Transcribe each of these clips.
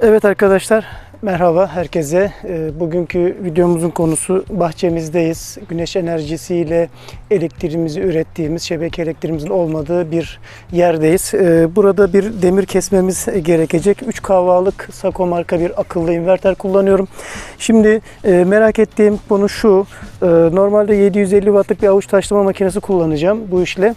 Evet arkadaşlar merhaba herkese. Ee, Bugünkü videomuzun konusu bahçemizdeyiz. Güneş enerjisiyle elektriğimizi ürettiğimiz, şebeke elektriğimizin olmadığı bir yerdeyiz. Ee, Burada bir demir kesmemiz gerekecek. 3 kahvalık Sako marka bir akıllı inverter kullanıyorum. Şimdi e, merak ettiğim konu şu. Ee, Normalde 750 wattlık bir avuç taşlama makinesi kullanacağım bu işle.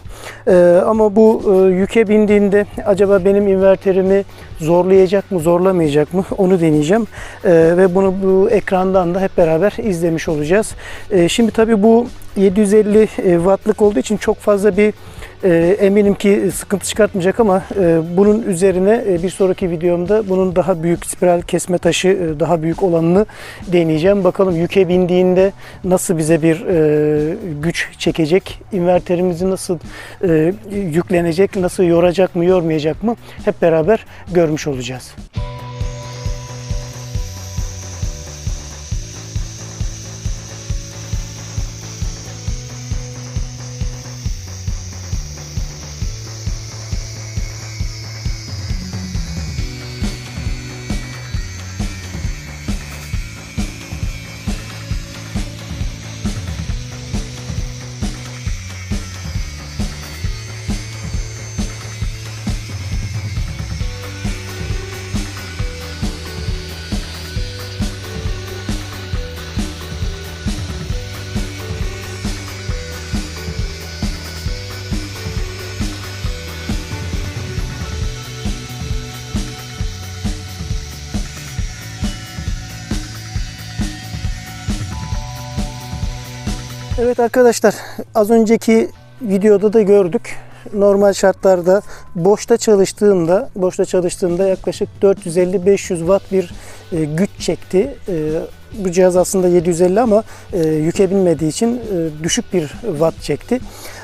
Ama bu e, yüke bindiğinde acaba benim inverterimi zorlayacak mı, zorlamayacak mı onu deneyeceğim. Ee, ve bunu bu ekrandan da hep beraber izlemiş olacağız. Ee, şimdi tabii bu 750 e, wattlık olduğu için çok fazla bir e, eminim ki sıkıntı çıkartmayacak ama e, bunun üzerine e, bir sonraki videomda bunun daha büyük spiral kesme taşı e, daha büyük olanını deneyeceğim. Bakalım yüke bindiğinde nasıl bize bir e, güç çekecek, inverterimizi nasıl e, yüklenecek, nasıl yoracak mı, yormayacak mı hep beraber görmüş olacağız. Evet arkadaşlar az önceki videoda da gördük. Normal şartlarda boşta çalıştığında boşta çalıştığında yaklaşık 450-500 watt bir e, güç çekti. E, bu cihaz aslında 750 ama e, yüke binmediği için düşük bir watt çekti.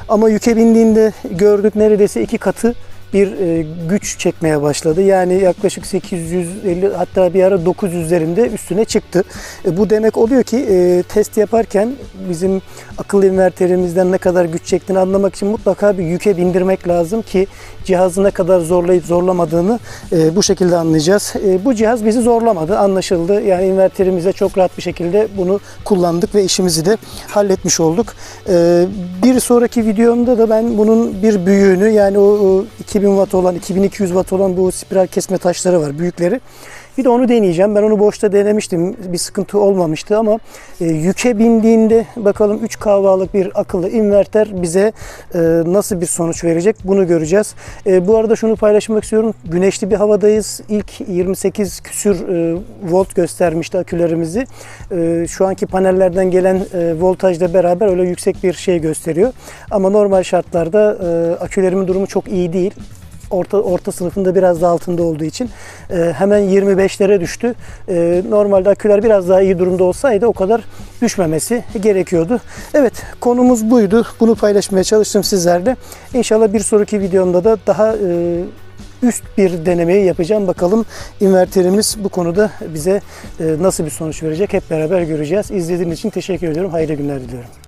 Ama yüke bindiğinde gördük neredeyse iki katı bir e, güç çekmeye başladı. Yani yaklaşık 850 hatta bir ara 900'lerinde üstüne çıktı. E, bu demek oluyor ki e, test yaparken bizim akıllı inverterimizden ne kadar güç çektiğini anlamak için mutlaka bir yüke bindirmek lazım ki cihazı ne kadar zorlayıp zorlamadığını bu şekilde anlayacağız. Bu cihaz bizi zorlamadı anlaşıldı. Yani inverterimize çok rahat bir şekilde bunu kullandık ve işimizi de halletmiş olduk. Bir sonraki videomda da ben bunun bir büyüğünü yani o, o 2000 watt olan 2200 watt olan bu spiral kesme taşları var büyükleri. Bir de onu deneyeceğim. Ben onu boşta denemiştim. Bir sıkıntı olmamıştı ama e, yüke bindiğinde bakalım 3 kahvalık bir akıllı inverter bize e, nasıl bir sonuç verecek bunu göreceğiz. E, bu arada şunu paylaşmak istiyorum. Güneşli bir havadayız. İlk 28 küsür e, volt göstermişti akülerimizi. E, şu anki panellerden gelen e, voltajla beraber öyle yüksek bir şey gösteriyor. Ama normal şartlarda e, akülerimin durumu çok iyi değil orta orta sınıfında biraz da altında olduğu için e, hemen 25'lere düştü. E, normalde aküler biraz daha iyi durumda olsaydı o kadar düşmemesi gerekiyordu. Evet konumuz buydu. Bunu paylaşmaya çalıştım sizlerle. İnşallah bir sonraki videomda da daha e, üst bir denemeyi yapacağım. Bakalım inverterimiz bu konuda bize e, nasıl bir sonuç verecek hep beraber göreceğiz. İzlediğiniz için teşekkür ediyorum. Hayırlı günler diliyorum.